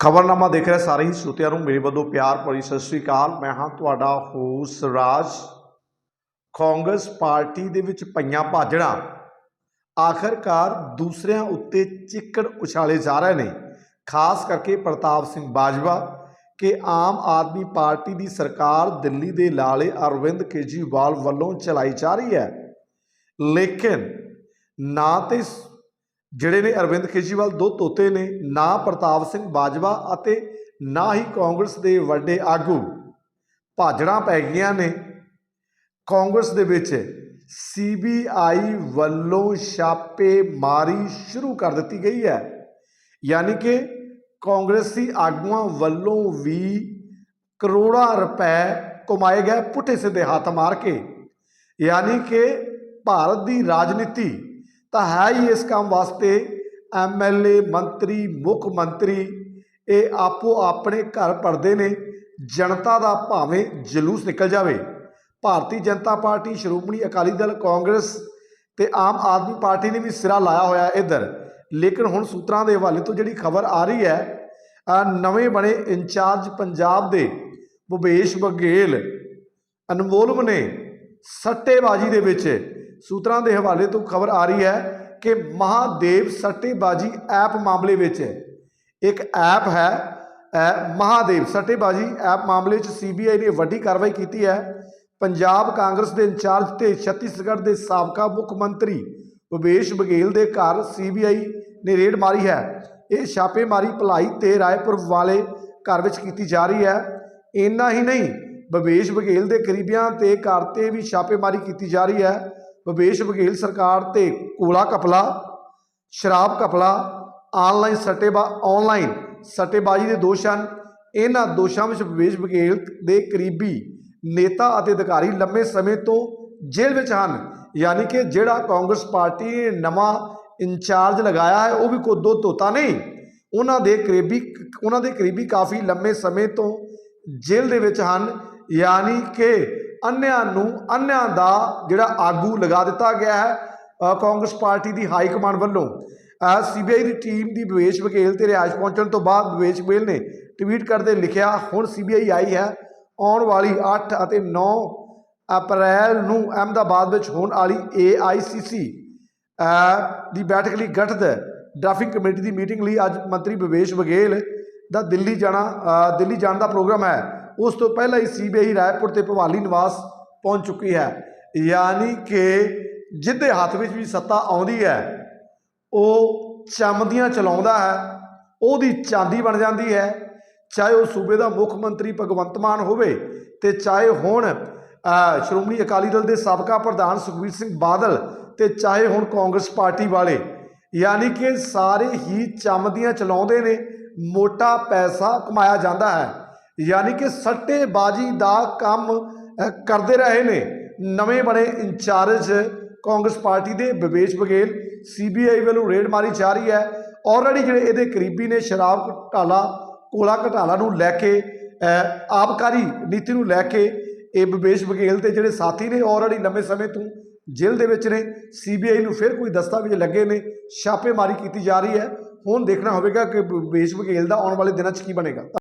ਖਬਰਨਾਮਾ ਦੇਖ ਰਹੇ ਸਾਰੇ ਹੀ ਸਰੋਤਿਆਂ ਨੂੰ ਮੇਰੇ ਵੱਲੋਂ ਪਿਆਰ ਭਰੀ ਸਤਿ ਸ੍ਰੀ ਅਕਾਲ। ਮੈਂ ਹਾਂ ਤੁਹਾਡਾ ਹੋਸ ਰਾਜ। ਕਾਂਗਰਸ ਪਾਰਟੀ ਦੇ ਵਿੱਚ ਪਈਆਂ ਭਾਜੜਾਂ ਆਖਰਕਾਰ ਦੂਸਰਿਆਂ ਉੱਤੇ ਚਿੱਕੜ ਉਛਾਲੇ ਜਾ ਰਹੇ ਨੇ। ਖਾਸ ਕਰਕੇ ਪ੍ਰਤਾਪ ਸਿੰਘ ਬਾਜਵਾ ਕਿ ਆਮ ਆਦਮੀ ਪਾਰਟੀ ਦੀ ਸਰਕਾਰ ਦਿੱਲੀ ਦੇ ਲਾਲੇ ਅਰਵਿੰਦ ਕੇਜਰੀਵਾਲ ਵੱਲੋਂ ਚਲਾਈ ਜਾ ਰਹੀ ਹੈ। ਲੇਕਿਨ ਨਾ ਤੇ ਜਿਹੜੇ ਨੇ ਅਰਵਿੰਦ ਕੇਜਰੀਵਾਲ ਦੋ ਤੋਤੇ ਨੇ, ਨਾ ਪ੍ਰਤਾਪ ਸਿੰਘ ਬਾਜਵਾ ਅਤੇ ਨਾ ਹੀ ਕਾਂਗਰਸ ਦੇ ਵੱਡੇ ਆਗੂ। ਭਾਜੜਾਂ ਪੈ ਗਈਆਂ ਨੇ। ਕਾਂਗਰਸ ਦੇ ਵਿੱਚ ਸੀਬੀਆਈ ਵੱਲੋਂ ਛਾਪੇਮਾਰੀ ਸ਼ੁਰੂ ਕਰ ਦਿੱਤੀ ਗਈ ਹੈ। ਯਾਨੀ ਕਿ ਕਾਂਗਰਸੀ ਆਗੂਆਂ ਵੱਲੋਂ ਵੀ ਕਰੋੜਾਂ ਰੁਪਏ ਕਮਾਏ ਗਏ ਪੁੱਠੇ ਸਿੱਧੇ ਹੱਥ ਮਾਰ ਕੇ। ਯਾਨੀ ਕਿ ਭਾਰਤ ਦੀ ਰਾਜਨੀਤੀ ਤਾਂ ਹੈ ਹੀ ਇਸ ਕੰਮ ਵਾਸਤੇ ਐਮਐਲਏ ਮੰਤਰੀ, ਮੁੱਖ ਮੰਤਰੀ, ਇਹ ਆਪੋ ਆਪਣੇ ਘਰ ਪੜਦੇ ਨੇ, ਜਨਤਾ ਦਾ ਭਾਵੇਂ ਜਲੂਸ ਨਿਕਲ ਜਾਵੇ। ਭਾਰਤੀ ਜਨਤਾ ਪਾਰਟੀ, ਸ਼੍ਰੋਮਣੀ ਅਕਾਲੀ ਦਲ, ਕਾਂਗਰਸ ਤੇ ਆਮ ਆਦਮੀ ਪਾਰਟੀ ਨੇ ਵੀ ਸਿਰਾ ਲਾਇਆ ਹੋਇਆ ਇੱਧਰ। ਲੇਕਿਨ ਹੁਣ ਸੂਤਰਾਂ ਦੇ ਹਵਾਲੇ ਤੋਂ ਜਿਹੜੀ ਖਬਰ ਆ ਰਹੀ ਹੈ ਨਵੇਂ ਬਣੇ ਇੰਚਾਰਜ ਪੰਜਾਬ ਦੇ ਭੁਪੇਸ਼ ਬਘੇਲ ਅਨਮੋਲਮ ਨੇ ਸੱਟੇਬਾਜ਼ੀ ਦੇ ਵਿੱਚ ਸੂਤਰਾਂ ਦੇ ਹਵਾਲੇ ਤੋਂ ਖਬਰ ਆ ਰਹੀ ਹੈ ਕਿ ਮਹਾਦੇਵ ਸੱਟੇਬਾਜ਼ੀ ਐਪ ਮਾਮਲੇ ਵਿੱਚ ਇੱਕ ਐਪ ਹੈ ਮਹਾਦੇਵ ਸੱਟੇਬਾਜ਼ੀ ਐਪ ਮਾਮਲੇ 'ਚ ਸੀਬੀਆਈ ਨੇ ਵੱਡੀ ਕਾਰਵਾਈ ਕੀਤੀ ਹੈ। ਪੰਜਾਬ ਕਾਂਗਰਸ ਦੇ ਇੰਚਾਰਜ ਤੇ ਛੱਤੀਸਗੜ੍ਹ ਦੇ ਸਾਬਕਾ ਮੁੱਖ ਮੰਤਰੀ ਭੁਪੇਸ਼ ਬਘੇਲ ਦੇ ਘਰ ਸੀਬੀਆਈ ਨੇ ਰੇਡ ਮਾਰੀ ਹੈ। ਇਹ ਛਾਪੇਮਾਰੀ ਭਲਾਈ ਤੇ ਰਾਏਪੁਰ ਵਾਲੇ ਘਰ ਵਿੱਚ ਕੀਤੀ ਜਾ ਰਹੀ ਹੈ। ਇੰਨਾ ਹੀ ਨਹੀਂ ਭੁਪੇਸ਼ ਬਘੇਲ ਦੇ ਕਰੀਬੀਆਂ ਤੇ ਘਰ ਤੇ ਵੀ ਛਾਪੇਮਾਰੀ ਕੀਤੀ ਜਾ ਰਹੀ ਹੈ। ਭਵੇਸ਼ ਬਘੇਲ ਸਰਕਾਰ ਤੇ ਕੋਲਾ ਕਪਲਾ ਸ਼ਰਾਬ ਕਪਲਾ ਆਨਲਾਈਨ ਸੱਟੇਬਾ, ਆਨਲਾਈਨ ਸੱਟੇਬਾਜ਼ੀ ਦੇ ਦੋਸ਼ ਹਨ। ਇਹਨਾਂ ਦੋਸ਼ਾਂ ਵਿੱਚ ਭੁਪੇਸ਼ ਬਘੇਲ ਦੇ ਕਰੀਬੀ ਨੇਤਾ ਅਤੇ ਅਧਿਕਾਰੀ ਲੰਮੇ ਸਮੇਂ ਤੋਂ ਜੇਲ੍ਹ ਵਿੱਚ ਹਨ। ਯਾਨੀ ਕਿ ਜਿਹੜਾ ਕਾਂਗਰਸ ਪਾਰਟੀ ਨੇ ਨਵਾਂ ਇੰਚਾਰਜ ਲਗਾਇਆ ਹੈ, ਉਹ ਵੀ ਕੋਈ ਦੋ ਤੋਤਾ ਨਹੀਂ। ਉਹਨਾਂ ਦੇ ਕਰੀਬੀ, ਉਹਨਾਂ ਦੇ ਕਰੀਬੀ ਕਾਫੀ ਲੰਮੇ ਸਮੇਂ ਤੋਂ ਜੇਲ੍ਹ ਦੇ ਵਿੱਚ ਹਨ। ਯਾਨੀ ਕਿ ਅੰਨਿਆਂ ਨੂੰ ਅੰਨਿਆਂ ਦਾ ਜਿਹੜਾ ਆਗੂ ਲਗਾ ਦਿੱਤਾ ਗਿਆ ਹੈ ਕਾਂਗਰਸ ਪਾਰਟੀ ਦੀ ਹਾਈ ਕਮਾਂਡ ਵੱਲੋਂ। ਸੀਬੀਆਈ ਦੀ ਟੀਮ ਦੀ ਵਿਵੇਸ਼ ਬਘੇਲ ਤੇ ਰਿਹਾਇਸ਼ ਪਹੁੰਚਣ ਤੋਂ ਬਾਅਦ ਵਿਵੇਸ਼ ਬਘੇਲ ਨੇ ਟਵੀਟ ਕਰਦੇ ਲਿਖਿਆ ਹੁਣ ਸੀਬੀਆਈ ਆਈ ਹੈ ਆਉਣ ਵਾਲੀ 8 ਅਤੇ 9 ਅਪ੍ਰੈਲ ਨੂੰ ਅਹਿਮਦਾਬਾਦ ਵਿੱਚ ਹੋਣ ਵਾਲੀ AICC ਅ, ਦੀ ਬੈਠਕ ਲਈ ਗਠਿਤ ਡਰਾਫਿੰਗ ਕਮੇਟੀ ਦੀ ਮੀਟਿੰਗ ਲਈ ਅੱਜ ਮੰਤਰੀ ਵਿਵੇਸ਼ ਬਘੇਲ ਦਾ ਦਿੱਲੀ ਜਾਣਾ ਦਿੱਲੀ ਜਾਣ ਦਾ ਪ੍ਰੋਗਰਾਮ ਹੈ। ਉਸ ਤੋਂ ਪਹਿਲਾਂ ਹੀ ਸੀਬੀਆਈ ਰਾਏਪੁਰ ਤੇ ਭਵਾਲੀ ਨਿਵਾਸ ਪਹੁੰਚ ਚੁੱਕੀ ਹੈ। ਯਾਨੀ ਕਿ ਜਿਹਦੇ ਹੱਥ ਵਿੱਚ ਵੀ ਸੱਤਾ ਆਉਂਦੀ ਹੈ, ਉਹ ਚਮਦੀਆਂ ਚਲਾਉਂਦਾ ਹੈ, ਉਹਦੀ ਚਾਂਦੀ ਬਣ ਜਾਂਦੀ ਹੈ। ਚਾਹੇ ਉਹ ਸੂਬੇ ਦਾ ਮੁੱਖ ਮੰਤਰੀ ਭਗਵੰਤ ਮਾਨ ਹੋਵੇ ਤੇ ਚਾਹੇ ਹੁਣ ਸ਼੍ਰੋਮਣੀ ਅਕਾਲੀ ਦਲ ਦੇ ਸਾਬਕਾ ਪ੍ਰਧਾਨ ਸੁਖਬੀਰ ਸਿੰਘ ਬਾਦਲ ਤੇ ਚਾਹੇ ਹੁਣ ਕਾਂਗਰਸ ਪਾਰਟੀ ਵਾਲੇ, ਯਾਨੀ ਕਿ ਸਾਰੇ ਹੀ ਚਮਦੀਆਂ ਚਲਾਉਂਦੇ ਨੇ, ਮੋਟਾ ਪੈਸਾ ਕਮਾਇਆ ਜਾਂਦਾ ਹੈ। ਯਾਨੀ ਕਿ ਸੱਟੇਬਾਜ਼ੀ ਦਾ ਕੰਮ ਕਰਦੇ ਰਹੇ ਨੇ। ਨਵੇਂ ਬਣੇ ਇੰਚਾਰਜ ਕਾਂਗਰਸ ਪਾਰਟੀ ਦੇ ਵਿਵੇਸ਼ ਬਘੇਲ ਸੀਬੀਆਈ ਵੱਲੋਂ ਰੇਡ ਮਾਰੀ ਜਾ ਰਹੀ ਹੈ। ਆਲਰੇਡੀ ਜਿਹੜੇ ਇਹਦੇ ਕਰੀਬੀ ਨੇ ਸ਼ਰਾਬ ਘਟਾਲਾ ਕੋਲਾ ਘਟਾਲਾ ਨੂੰ ਲੈ ਕੇ ਅ, ਆਬਕਾਰੀ ਨੀਤੀ ਨੂੰ ਲੈ ਕੇ ਇਹ ਵਿਵੇਸ਼ ਬਘੇਲ ਤੇ ਜਿਹੜੇ ਸਾਥੀ ਨੇ ਆਲਰੇਡੀ ਲੰਮੇ ਸਮੇਂ ਤੋਂ ਜੇਲ੍ਹ ਦੇ ਵਿੱਚ ਨੇ। ਸੀਬੀਆਈ ਨੂੰ ਫਿਰ ਕੋਈ ਦਸਤਾਵੇਜ਼ ਲੱਗੇ ਨੇ ਛਾਪੇਮਾਰੀ ਕੀਤੀ ਜਾ ਰਹੀ ਹੈ। ਹੁਣ ਦੇਖਣਾ ਹੋਵੇਗਾ ਕਿ ਵਿਵੇਸ਼ ਬਘੇਲ ਦਾ ਆਉਣ ਵਾਲੇ ਦਿਨਾਂ 'ਚ ਕੀ ਬਣੇਗਾ।